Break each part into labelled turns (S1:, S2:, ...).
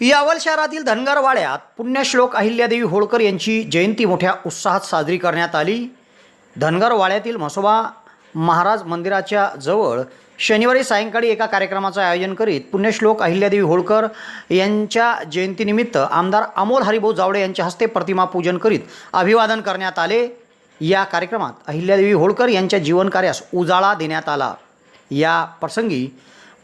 S1: यावल शहरातील धनगरवाड्यात पुण्यश्लोक अहिल्यादेवी होळकर यांची जयंती मोठ्या उत्साहात साजरी करण्यात आली. धनगरवाड्यातील म्हसोबा महाराज मंदिराच्या जवळ शनिवारी सायंकाळी एका कार्यक्रमाचं आयोजन करीत पुण्यश्लोक अहिल्यादेवी होळकर यांच्या जयंतीनिमित्त आमदार अमोल हरिभाऊ जावडे यांच्या हस्ते प्रतिमा पूजन करीत अभिवादन करण्यात आले. या कार्यक्रमात अहिल्यादेवी होळकर यांच्या जीवनकार्यास उजाळा देण्यात आला. या प्रसंगी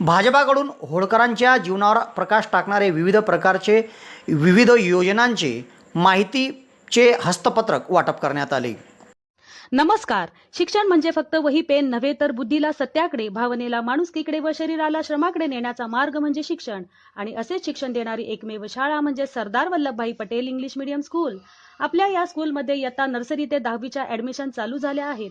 S1: भाजपाकडून होळकरांच्या जीवनावर प्रकाश टाकणारे विविध प्रकारचे विविध योजनांचे माहितीचे हस्तपत्रक वाटप करण्यात आले.
S2: नमस्कार. शिक्षण म्हणजे फक्त वही पेन नव्हे तर बुद्धीला सत्याकडे भावनेला माणुसकीकडे व शरीराला श्रमाकडे नेण्याचा मार्ग म्हणजे शिक्षण. आणि असेच शिक्षण देणारी एकमेव शाळा म्हणजे Sardar Vallabhbhai Patel English medium school. आपल्या या स्कूलमध्ये इयत्ता नर्सरी ते दहावीच्या ऍडमिशन चालू झाल्या आहेत.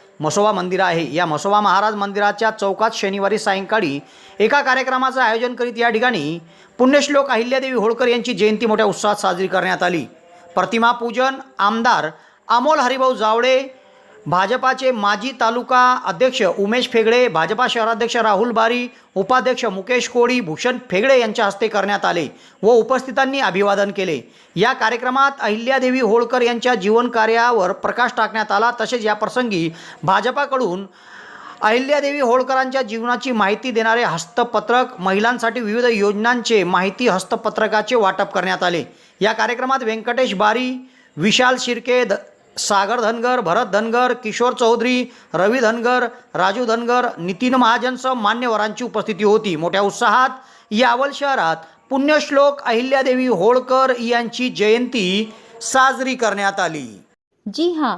S1: मसोबा मंदिर आहे. या मसोबा महाराज मंदिराच्या चौकात शनिवारी सायंकाळी एका कार्यक्रमाचं आयोजन करीत या ठिकाणी पुण्यश्लोक अहिल्यादेवी होळकर यांची जयंती मोठ्या उत्साहात साजरी करण्यात आली. प्रतिमा पूजन आमदार अमोल हरिभाऊ जावडे भाजपाचे माजी तालुका अध्यक्ष उमेश फेगडे भाजपा शहराध्यक्ष राहुल बारी उपाध्यक्ष मुकेश कोळी भूषण फेगडे यांच्या हस्ते करण्यात आले व उपस्थितांनी अभिवादन केले. या कार्यक्रमात अहिल्यादेवी होळकर यांच्या जीवनकार्यावर प्रकाश टाकण्यात आला. तसेच या प्रसंगी भाजपाकडून अहिल्यादेवी होळकरांच्या जीवनाची माहिती देणारे हस्तपत्रक महिलांसाठी विविध योजनांचे माहिती हस्तपत्रकाचे वाटप करण्यात आले. या कार्यक्रमात व्यंकटेश बारी विशाल शिर्के द सागर धनगर भरत धनगर किशोर चौधरी रवी धनगर राजू धनगर नितीन महाजनसह मान्यवरांची उपस्थिती होती. मोठ्या उत्साहात यावल शहरात पुण्यश्लोक अहिल्यादेवी होळकर यांची जयंती साजरी करण्यात आली.
S3: जी हां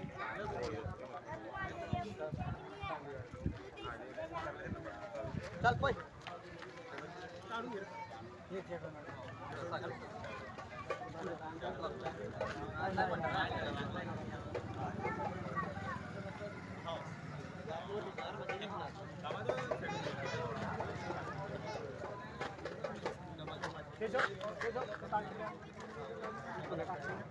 S3: चल पै Keşke, keşke, keşke.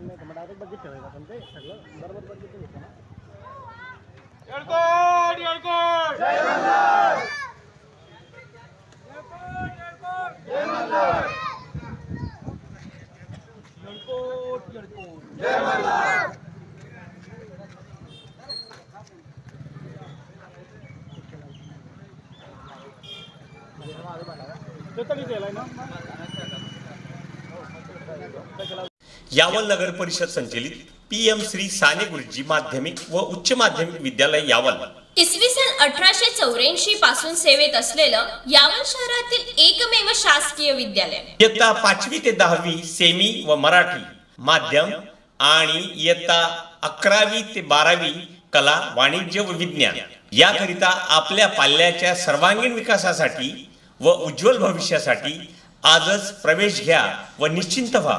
S4: कारण नाही मग डायरेक्ट बघित ठेवायचं पण ते सगळं बरोबर बघित होतं ना ते तरी केलंय ना
S5: यावल नगर परिषद संचलित पी एम श्री साने गुरुजी माध्यमिक व उच्च माध्यमिक विद्यालय यावल.
S6: इसवी सन अठराशे चौऱ्याऐंशी पासून सेवेत असलेलं यावल शहरातील एकमेव शासकीय विद्यालय.
S5: इयत्ता पाचवी ते दहावी सेमी व मराठी माध्यम आणि इयत्ता अकरावी ते बारावी कला वाणिज्य व विज्ञान. याकरिता आपल्या पाल्याच्या सर्वांगीण विकासासाठी व उज्ज्वल भविष्यासाठी आजच प्रवेश घ्या व निश्चिंत व्हा.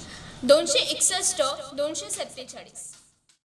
S6: दोनशे एकसष्ट दोनशे सत्तेचाळीस.